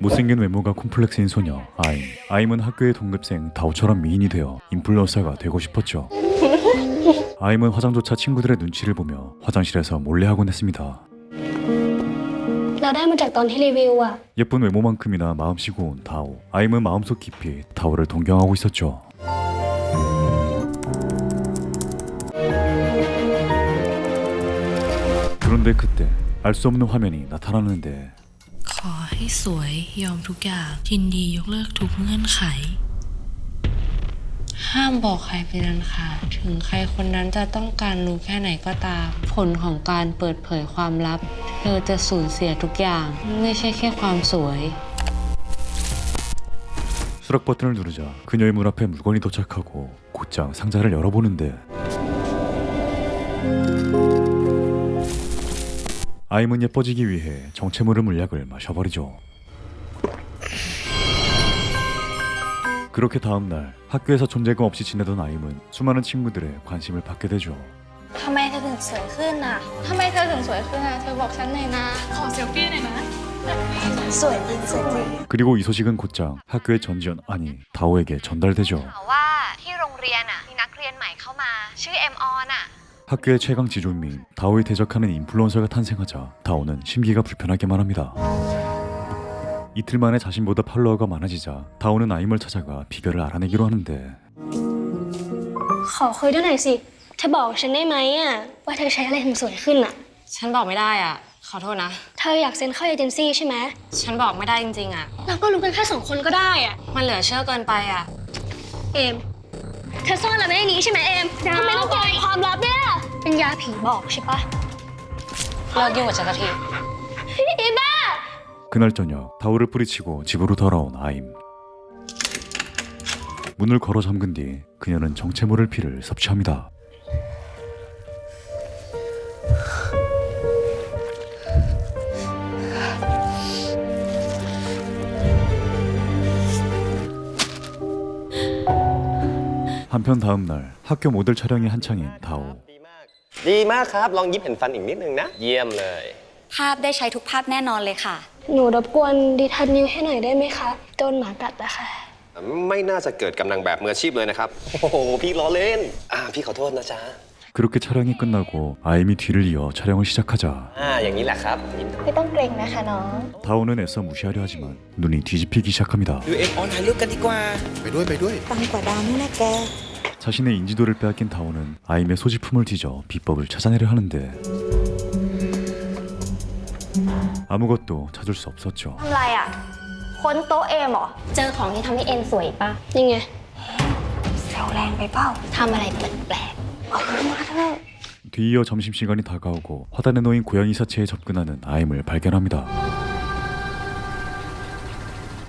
못생긴 외모가 콤플렉스인 소녀 아임. 아임은 학교의 동급생 다오처럼 미인이 되어 인플루언서가 되고 싶었죠. 아임은 화장조차 친구들의 눈치를 보며 화장실에서 몰래 하곤 했습니다. เราได้มาจากตอนที่รีวิวอะ 예쁜 외모만큼이나 마음씨 고운 다오. 아임은 마음속 깊이 다오를 동경하고 있었죠. 그런데 그때 알 수 없는 화면이 나타나는데 ขอให้สวยยอมทุกอย่างยินดียกเลิกทุกเงื่อนไข ห้ามบอกใครเป็นอันขาดถึงใครคนนั้นจะต้องการรู้แค่ไหนก็ตาม ผลของการเปิดเผยความลับ เธอจะสูญเสียทุกอย่าง ไม่ใช่แค่ความสวย 수락 버튼을 누르자 그녀의 문 앞에 물건이 도착하고 곧장 상자를 열어보는데 아임은 예뻐지기 위해 정체모를 물약을 마셔버리죠. 그렇게 다음날 학교에서 존재감 없이 지내던 아임은 수많은 친구들의 관심을 받게 되죠. ทำไมเธอถึงสวยขึ้นอะทำไมเธอถึงสวยขึ้นอะเธอบอกฉันหน่อยนะ ขอเซลฟี่หน่อยนะ สวยจริงสวยจริง 그리고 이 소식은 곧장 학교의 전지현 아니 다오에게 전달되죠. ข่าวว่าที่โรงเรียนอ่ะมีนักเรียนใหม่เข้ามา ชื่อเอ็มออนอ่ะ 학교의 최강 지존민 다오에 대적하는 인플루언서가 탄생하자 다오는 심기가 불편하게만 합니다. 이틀 만에 자신보다 팔로워가 많아지자 다오는 아임을 찾아가 비결을 알아내기로 하는데 ขอคุยด้วยหน่อยสิ เธอบอกฉันได้ไหมอะว่าเธอใช้อะไรถึงสวยขึ้นอะ ฉันบอกไม่ได้อ่ะ ขอโทษนะ เธออยากเซ็นเข้าเอเจนซี่ใช่ไหม ฉันบอกไม่ได้จริงๆอ่ะ เราก็รู้กันแค่สองคนก็ได้อะ มันเหลือเชื่อเกินไปอ่ะ เอม เธอซ่อนอะไรไว้ในนี้ใช่ไหมเอมทำไมต้องเก็บความลับ เนี่ยเป็นยาผีบอกใช่ปะ เลิกยุ่งกับฉันสักที อีบ้า 그날 저녁 다오를 뿌리치고 집으로 돌아온 아임 문을 걸어 잠근 뒤 그녀는 정체 모를 피를 섭취합니다. 한편 다음 날 학교 모델 촬영이 한창인 다오 ดีมาก ดีมากครับ ลองยิ้มเห็นฟันอีกนิดนึงนะ เยี่ยมเลย ภาพได้ใช้ทุกภาพแน่นอนเลยค่ะ หนูรบกวนดีทันนิ้วให้หน่อยได้ไหมคะโดนหมากัดอะค่ะ ไม่น่าจะเกิดกำลังแบบมืออาชีพเลยนะครับ โอ้โห พี่ล้อเล่น อ่า พี่ขอโทษนะจ๊ะ 그렇게 촬영이 끝나고 아임이 뒤를 이어 촬영을 시작하자 อ่า อย่างนี้แหละครับยิ้ม ไม่ต้องเกรงนะคะน้อง 다오는 애써 무시하려 하지만 눈이 뒤집히기 시작합니다. ดูเอ็มออนถ่ายรูปกันดีกว่า ไปด้วยไปด้วย ปังกว่าดาวนี่แน่แก 자신의 인지도를 빼앗긴 다오는 아임의 소지품을 뒤져 비법을 찾아내려 하는데 아무것도 찾을 수 없었죠. ทำไรอ่ะ ค้นโต๊ะเอมเหรอ เจอของที่ทำให้เอ็นสวยปะนี่ไง แซวแรงไปเปล่า ทำอะไรแปลก 뒤이어 점심시간이 다가오고 화단에 놓인 고양이 사체에 접근하는 아임을 발견합니다.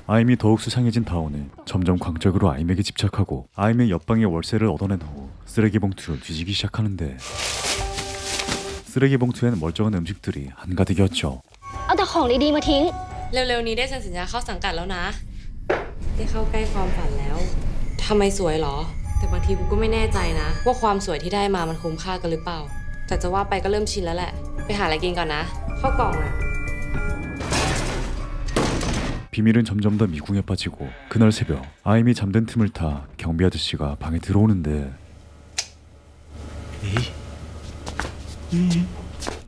아임이 더욱 수상해진 다오는 점점 광적으로 아임에게 집착하고 아임의 옆방의 월세를 얻어낸 후 쓰레기 봉투를 뒤지기 시작하는데 쓰레기 봉투엔 멀쩡한 음식들이 한가득이었죠. ๆเอาแต่ของดีๆมาทิ้ง เร็วๆนี้ได้เซ็นสัญญาเข้าสังกัดแล้วนะ ได้เข้าใกล้ความฝันแล้วทำไมสวยเหรอ แต่บางทีกูก็ไม่แน่ใจนะ ว่าความสวยที่ได้มามันคุ้มค่ากันหรือเปล่า แต่จะว่าไปก็เริ่มชินแล้วแหละ ไปหาอะไรกินก่อนนะ เข้ากล่องอ่ะ 비밀은 점점 더 미궁에 빠지고 그날 새벽 아임이 잠든 틈을 타 경비 아저씨가 방에 들어오는데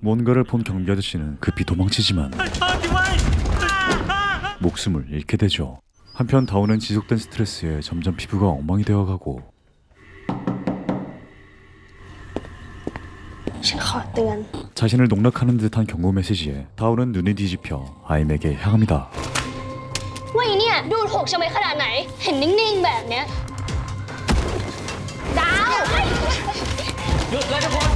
뭔가를 본 경비 아저씨는 급히 도망치지만 목숨을 잃게 되죠. 한편 다운은 지속된 스트레스에 점점 피부가 엉망이 되어가고 자신을 농락하는 듯한 경고 메시지에 다운은 눈이 뒤집혀 아임에게 향합니다. ว่าอีเนี่ยดูถูกฉันไว้ขนาดไหน เห็นนิ่ง ๆ แบบเนี้ย ดาวหยุดเลยทุกคน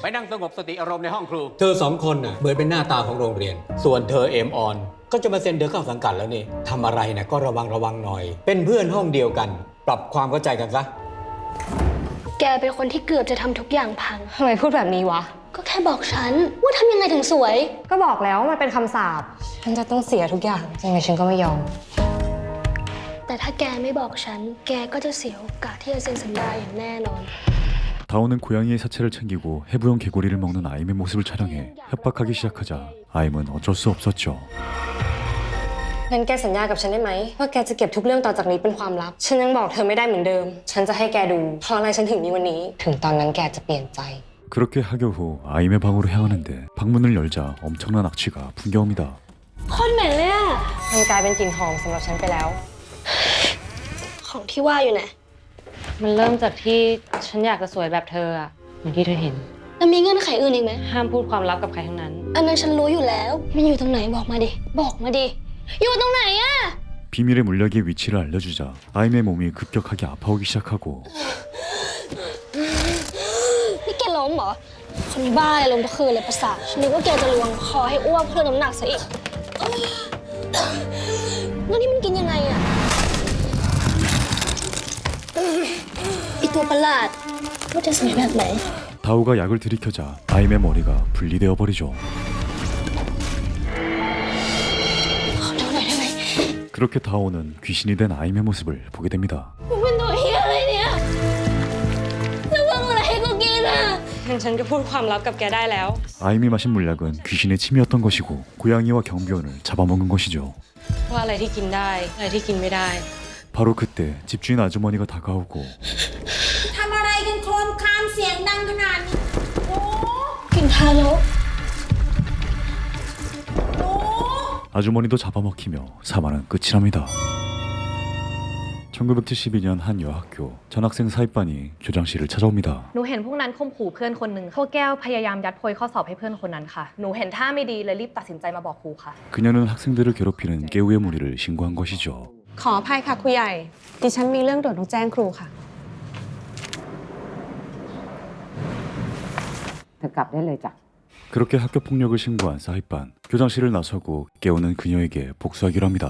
ไปนั่งสงบสติอารมณ์ในห้องครู เธอสองคนน่ะเหมือนเป็นหน้าตาของโรงเรียน ส่วนเธอเอมออน ก็จะมาเซ็นเธอเข้าสังกัดแล้วนี่ทำอะไรนะก็ระวังระวังหน่อย เป็นเพื่อนห้องเดียวกัน ปรับความเข้าใจกันซะ แกเป็นคนที่เกือบจะทำทุกอย่างพัง ทำไมพูดแบบนี้วะ ก็แค่บอกฉัน ว่าทำยังไงถึงสวย ก็บอกแล้วว่ามันเป็นคำสาปฉันจะต้องเสียทุกอย่างยังไงฉันก็ไม่ยอม แต่ถ้าแกไม่บอกฉัน แกก็จะเสียโอกาสที่จะเซ็นสัญญาอย่างแน่นอน 다오는 고양이의 사체를 챙기고 해부형 개구리를 먹는 아임의 모습을 촬영해 협박하기 시작하자 아임은 어쩔 수 없었죠. งั้นแกสัญญากับฉันได้ไหม ว่าแกจะเก็บทุกเรื่องต่อจากนี้เป็นความลับ ฉันยังบอกเธอไม่ได้เหมือนเดิม ฉันจะให้แกดู เพราะอะไรฉันถึงมีวันนี้ ถึงตอนนั้นแกจะเปลี่ยนใจ 그렇게 하교 후 아임의 방으로 향하는데 방문을 열자 엄청난 악취가 풍겨옵니다. โคนเหม็นเลยอะ มันกลายเป็นกลิ่นหอมสำหรับฉันไปแล้ว ของที่ว่าอยู่ไหน มันเริ่มจากที่ฉันอยากจะสวยแบบเธออะเหมือนที่เธอเห็น แล้วมีเงื่อนไขอื่นอีกไหม ห้ามพูดความลับกับใครทั้งนั้น อันนั้นฉันรู้อยู่แล้ว มันอยู่ตรงไหนบอกมาดิ บอกมาดิ อยู่ตรงไหนอะ 비밀의 물약의 위치를 알려주자 아임의 몸이 급격하게 아파오기 시작하고 นี่แกล้มเหรอ คนนี้บ้าเลยล้มทุกคืนเลยประสาทฉันนึกว่าแกจะลวงคอให้อ้วกเพื่อน้ำหนักซะอีกแล้วนี่มันกิน ตัวประหลาดว่าจะสวยแบบไหน 다우가 약을 들이켜자 아임의 머리가 분리되어 버리죠. ขอดูหน่อยได้ไหม 그렇게 다오는 귀신이 된 아임의 모습을 보게 됩니다. มึงเป็นตัวเฮียอะไรเนี่ยแล้วมึงอะไรให้กูกินอะ งั้นฉันก็พูดความลับกับแกได้แล้ว 아임이 마신 물약은 귀신의 침이었던 것이고 고양이와 경비원을 잡아먹은 것이죠. ว่าอะไรที่กินได้ อะไรที่กินไม่ได้ 바로 그때 집주인 아주머니가 다가오고 กินทารก 아주머니도 잡아먹히며 사망은 끝이 납니다. 1972년 한 여학교 전학생 사입반이 교장실을 찾아옵니다. หนูเห็นพวกนั้นข่มขู่เพื่อนคนหนึ่งพวกแก้วพยายามยัดโพยข้อสอบให้เพื่อนคนนั้นค่ะ หนูเห็นท่าไม่ดีเลยรีบตัดสินใจมาบอกครูค่ะ 그녀는 학생들을 괴롭히는 깨우의 무리를 신고한 것이죠. ขออภัยค่ะครูใหญ่ ดิฉันมีเรื่องด่วนต้องแจ้งครูค่ะ เธอกลับได้เลยจ้ะ 그렇게 학교 폭력을 신고한 사입반 교장실을 나서고 깨우는 그녀에게 복수하기로 합니다.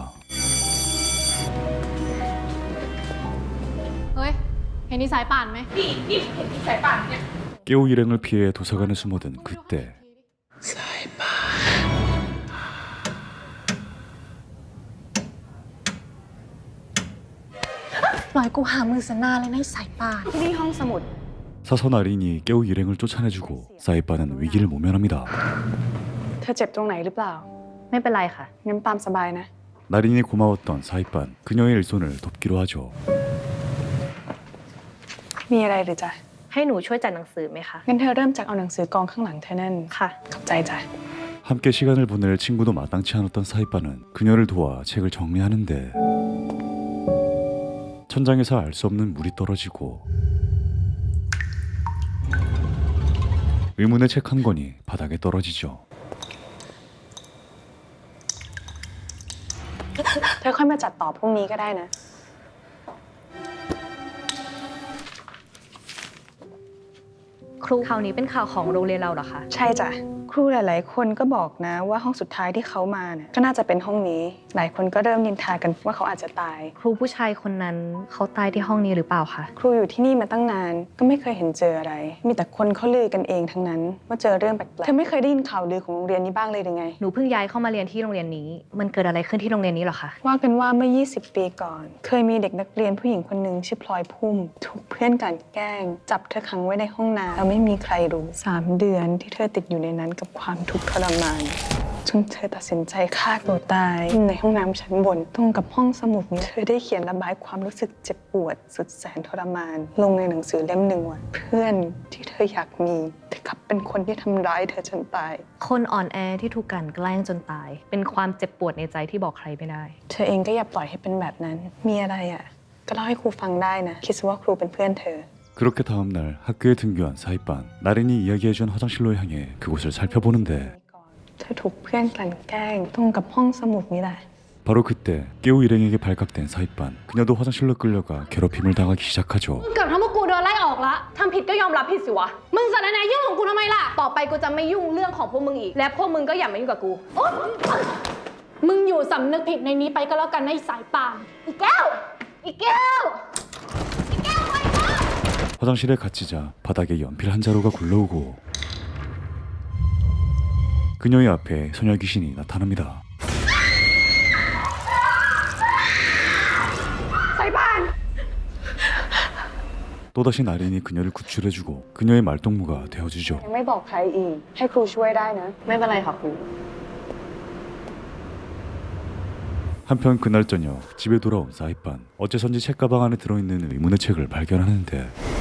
เฮ้ย เห็นนิสัยป่านไหม 깨우 일행을 피해 도서관에 숨어든 그때 ปล่อยกูหามือสนาเลยนะไอ้สายป่าน ที่นี่ห้องสมุด 사선 아린이 깨우 일행을 쫓아내주고 사입반은 위기를 모면합니다. เธอเจ็บตรงไหนหรือเปล่า ไม่เป็นไรค่ะ งั้นตามสบายนะ 나린이 고마웠던 사입반 그녀의 일손을 돕기로 하죠. มีอะไรหรือจ๊ะ ให้หนูช่วยจัดหนังสือไหมคะ งั้นเธอเริ่มจากเอาหนังสือกองข้างหลังเธอนั่น ค่ะ ขอบใจจ้ะ 함께 시간을 보낼 친구도 마땅치 않았던 사입반은 그녀를 도와 책을 정리하는데 천장에서 알 수 없는 물이 떨어지고 의문의 책 한 권이 바닥에 떨어지죠. เธอค่อยมาจัดต่อพรุ่งนี้ก็ได้นะ ครูข่าวนี้เป็นข่าวของโรงเรียนเราเหรอคะ ใช่จ้ะ ครูหลาย ๆ คนก็บอกนะว่าห้องสุดท้ายที่เขามาเนี่ยก็น่าจะเป็นห้องนี้ หลายคนก็เริ่มนินทากันว่าเขาอาจจะตาย ครูผู้ชายคนนั้นเขาตายที่ห้องนี้หรือเปล่าคะครูอยู่ที่นี่มาตั้งนานก็ไม่เคยเห็นเจออะไร มีแต่คนเขาลือกันเองทั้งนั้น ว่าเจอเรื่องแปลกๆเธอไม่เคยได้ยินข่าวลือของโรงเรียนนี้บ้างเลยหรือไงหนูเพิ่งย้ายเข้ามาเรียนที่โรงเรียนนี้ มันเกิดอะไรขึ้นที่โรงเรียนนี้เหรอคะว่ากันว่าเมื่อ 20 ปีก่อน เคยมีเด็กนักเรียนผู้หญิงคนหนึ่งชื่อพลอยพุ่ม ถูกเพื่อนกลันแกล้ง จับเธอขังไว้ในห้องน้ำแล้วไม่มีใครรู้สามเดือนที่เธอติดอยู่ในนั้นกับความทุกข์ทรมานจนเธอตัดสินใจฆ่าตัวตายในห้องน้ำชั้นบน ตรงกับห้องสมุดนี้เธอได้เขียนระบายความรู้สึกเจ็บปวด สุดแสนทรมาน ลงในหนังสือเล่มหนึ่งว่าเพื่อนที่เธออยากมีแต่กลับเป็นคนที่ทำร้ายเธอจนตาย คนอ่อนแอที่ถูกกลันแกล้งจนตาย เป็นความเจ็บปวดในใจที่บอกใครไม่ได้ เธอเองก็อย่าปล่อยให้เป็นแบบนั้น มีอะไรอะก็เล่าให้ครูฟังได้นะ คิดซะว่าครูเป็นเพื่อนเธอ 그렇게 다음 날 학교에 등교한 사입반 나린이 이야기해준 화장실로 향해 그곳을 살펴보는데 เธอถูกเพื่อนกลั่นแกล้งตรงกับห้องสมุดนี่แหละ 바로 그때 깨우 일행에게 발각된 사입반 그녀도 화장실로 끌려가 괴롭힘을 당하기 시작하죠. เกือบทำให้กูโดนไล่ออกละทำผิดก็ยอมรับผิดสิวะ มึงสารแหนยุ่งของกูทำไมล่ะ ต่อไปกูจะไม่ยุ่งเรื่องของพวกมึงอีก และพวกมึงก็อย่ามายุ่งกับกูโอ๊ยมึงอยู่สำนึกผิดในนี้ไปก็แล้วกันในะไอ้สายป่าน อีแก้ว อีแก้ว 화장실에 갇히자 바닥에 연필 한 자루가 굴러오고 그녀의 앞에 소녀 귀신이 나타납니다. 또다시 나린이 그녀를 구출해주고 그녀의 말동무가 되어주죠. ยังไม่บอกใครอีก ให้ครูช่วยได้นะ ไม่เป็นไรค่ะครู 한편 그날 저녁 집에 돌아온 사이판 어째선지 책가방 안에 들어있는 의문의 책을 발견하는데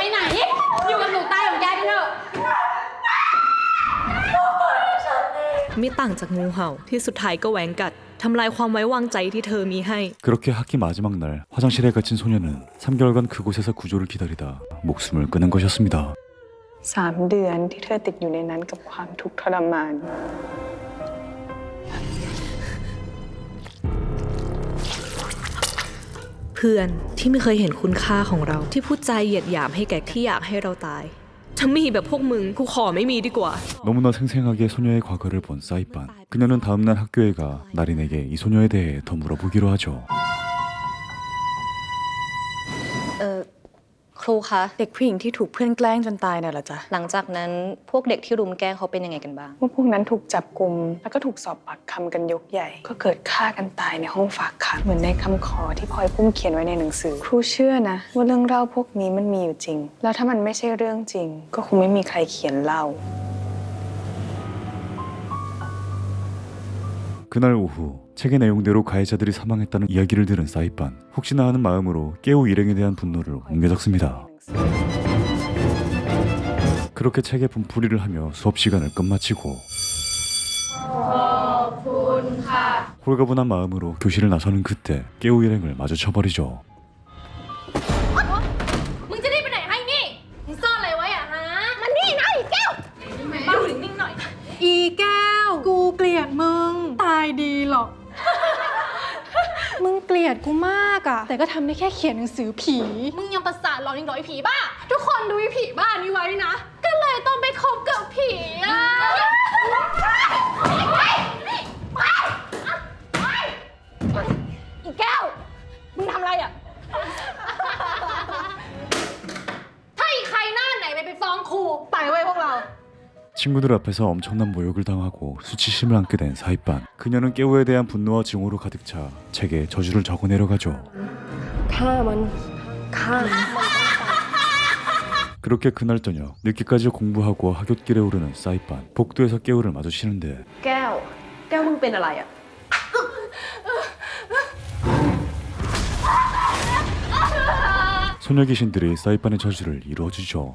ไปไหน อยู่กับหนูตายของแกไปเถอะ ไม่ต่างจากงูเห่าที่สุดท้ายก็แหวงกัดทำลายความไว้วางใจที่เธอมีให้ 그렇게 학기 마지막 날 화장실에 갇힌 소녀는 3개월간 그곳에서 구조를 기다리다 목숨을 끊은 것이었습니다. สามเดือนที่เธอติดอยู่ในนั้นกับความทุกข์ทรมาน พื่อนที่ไม่เคยเห็นคุณค่าของเรา ที่พูดใจเหยียดหยามให้แก่ที่อยากให้เราตายถ้ามีแบบพวกมึงกูขอไม่มีดีกว่า 너무나 생생하게 소녀의 과거를 본 사이판. 그녀는 다음날 학교에 가 나린에게 이 소녀에 대해 더 물어보기로 하죠. ครูคะ เด็กผู้หญิงที่ถูกเพื่อนแกล้งจนตายน่ะเหรอจ๊ะ หลังจากนั้นพวกเด็กที่รุมแกล้งเขาเป็นยังไงกันบ้าง ว่าพวกนั้นถูกจับกลุมแล้วก็ถูกสอบปากคำกันยกใหญ่ ก็เกิดฆ่ากันตายในห้องฝากขังเหมือนในคำขอที่พลอยพุ่มเขียนไว้ในหนังสือ ครูเชื่อนะ ว่าเรื่องเล่าพวกนี้มันมีอยู่จริง แล้วถ้ามันไม่ใช่เรื่องจริง ก็คงไม่มีใครเขียนเล่า 그날 오후 책의 내용대로 가해자들이 사망했다는 이야기를 들은 사이판. 혹시나 하는 마음으로 깨우 일행에 대한 분노를 옮겨 적습니다. 그렇게 책에 분풀이를 하며 수업 시간을 끝마치고 홀가분한 마음으로 교실을 나서는 그때 깨우 일행을 마주쳐버리죠. ลียดกูมากอะแต่ก็ทำได้แค่เขียนหนังสือผี มึงยังประสาทหลอนอีกเหรอไอ้ผีบ้า ทุกคนดูไอ้ผีบ้านี้ไว้นะ ก็เลยต้องไปคบกับผีอะอีแก้ว มึงทำอะไรอะถ้าอีใครหน้าไหนไปไปฟ้องครูไปไว้ยพวกเรา 친구들 앞에서 엄청난 모욕을 당하고 수치심을 안게 된 사이판. 그녀는 깨우에 대한 분노와 증오로 가득 차 책에 저주를 적어 내려가죠. ฆ่ามันฆ่า 그렇게 그날 저녁 늦게까지 공부하고 하굣길에 오르는 사이판. 복도에서 깨우를 마주치는데 แก้ว แก้วมึงเป็นอะไรอ่ะ 소녀 귀신들이 사이판의 저주를 이루어주죠.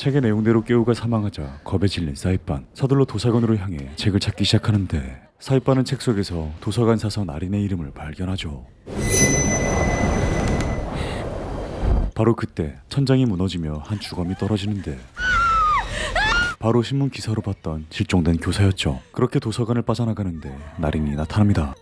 책의 내용대로 깨우가 사망하자 겁에 질린 사이판 서둘러 도서관으로 향해 책을 찾기 시작하는데 사이판은 책 속에서 도서관 사서 나린의 이름을 발견하죠. 바로 그때 천장이 무너지며 한 주검이 떨어지는데 바로 신문 기사로 봤던 실종된 교사였죠. 그렇게 도서관을 빠져나가는데 나린이 나타납니다.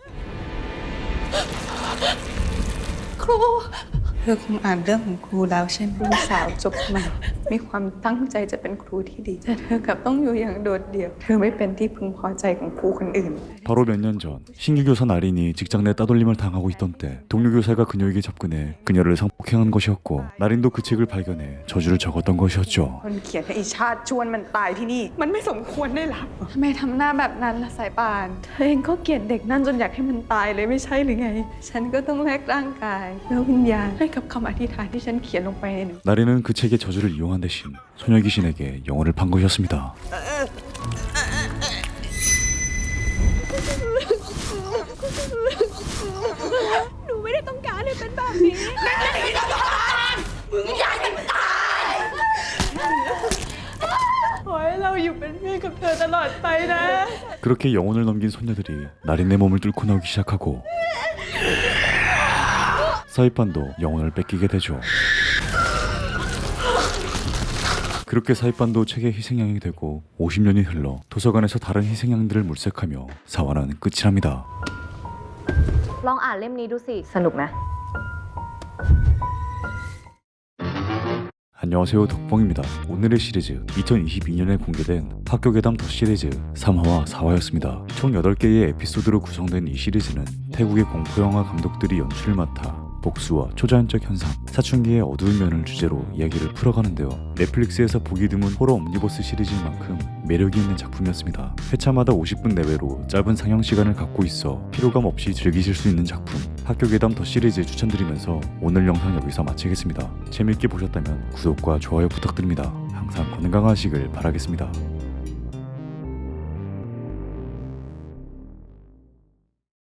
เธอคงอ่านเรื่องของครูแล้วใช่ไหมลูกสาวจบใหม่ มีความตั้งใจจะเป็นครูที่ดี แต่เธอกลับต้องอยู่อย่างโดดเดี่ยว เธอไม่เป็นที่พึงพอใจของครูคนอื่น 바로 몇 년 전 신규 교사 나린이 직장 내 따돌림을 당하고 있던 때 동료 교사가 그녀에게 접근해 그녀를 성폭행한 것이었고 나린도 그 책을 발견해 저주를 적었던 것이었죠. คนเขียนให้อีชาติชวนมันตายที่นี่ มันไม่สมควรได้รับ ทำไมทำหน้าแบบนั้นล่ะสายป่าน เธอเองก็เกลียดเด็กนั่นจนอยากให้มันตายเลยไม่ใช่หรือไง ฉันก็ต้องแลกร่างกาย แล้ววิญญาณให้กับ คำอธิษฐานที่ฉันเขียนลงไปในหนัง 나린은 그 책의 저주를 이용한 대신 소녀 귀신에게 영혼을 판 것이었습니다. หนูไม่ได้ต้องการให้เป็นแบบนี้ขอให้เราอยู่เป็นเพื่อนกับเธอตลอดไปนะ 그렇게 영혼을 넘긴 소녀들이 나린의 몸을 뚫고 나오기 시작하고 사이판도 영혼을 뺏기게 되죠. 그렇게 사이판도 책의 희생양이 되고 50년이 흘러 도서관에서 다른 희생양들을 물색하며 사화는 끝이 납니다. ลองอ่านเล่มนี้ดูสิ สนุกนะ 안녕하세요 덕봉입니다. 오늘의 시리즈 2022년에 공개된 학교괴담 더 시리즈 3화와 4화였습니다. 총 8개의 에피소드로 구성된 이 시리즈는 태국의 공포영화 감독들이 연출을 맡아 복수와 초자연적 현상, 사춘기의 어두운 면을 주제로 이야기를 풀어가는데요. 넷플릭스에서 보기 드문 호러 옴니버스 시리즈인 만큼 매력이 있는 작품이었습니다. 회차마다 50분 내외로 짧은 상영 시간을 갖고 있어 피로감 없이 즐기실 수 있는 작품 학교 괴담 더 시리즈 추천드리면서 오늘 영상 여기서 마치겠습니다. 재밌게 보셨다면 구독과 좋아요 부탁드립니다. 항상 건강하시길 바라겠습니다.